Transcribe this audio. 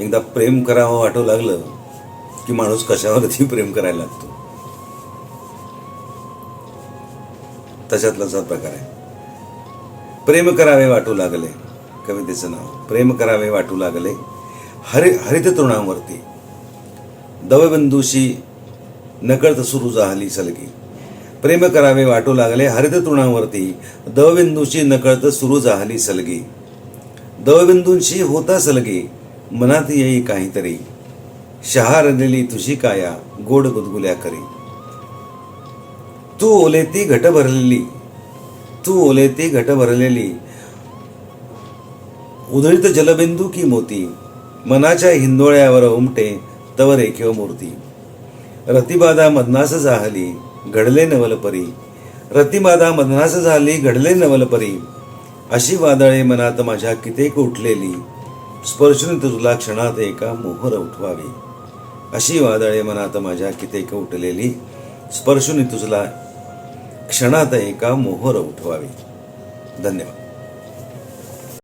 एकदा प्रेम करावं वाटू लागलं की माणूस कशावरती प्रेम करायला लागतो. तशातलाच हा प्रकार आहे. प्रेम करावे वाटू लागले कवितेचं नाव प्रेम करावे वाटू लागले हरि हरित तृणावरती. दवबिंदूशी नकळत सुरू झाली सलगी. प्रेम करावे वाटू लागले हरित तृणावरती. दवबिंदूशी नकळत सुरू झाली सलगी. दवबिंदूंशी होता सलगी. मनात येई काहीतरी. शहारलेली तुझी काया गोड गुदगुल्या करी. तू ओलेती घट भरलेली तू ओलेती घट भरलेली. उधळीत जलबिंदू की मोती मनाच्या हिंदोळ्यावर उमटे तव एकेव मूर्ती. रतिबाधा मदनास झाली घडले नवलपरी रतिबाधा मदनास झाली घडले नवलपरी अशी वादळे मनात माझ्या कितेक उठलेली स्पर्शून तुला क्षणात एका मोहर उठवावी. अशी वादळे मनात माझ्या कितेक उठलेली स्पर्शून तुझला क्षणात एका मोहर उठवावी. धन्यवाद.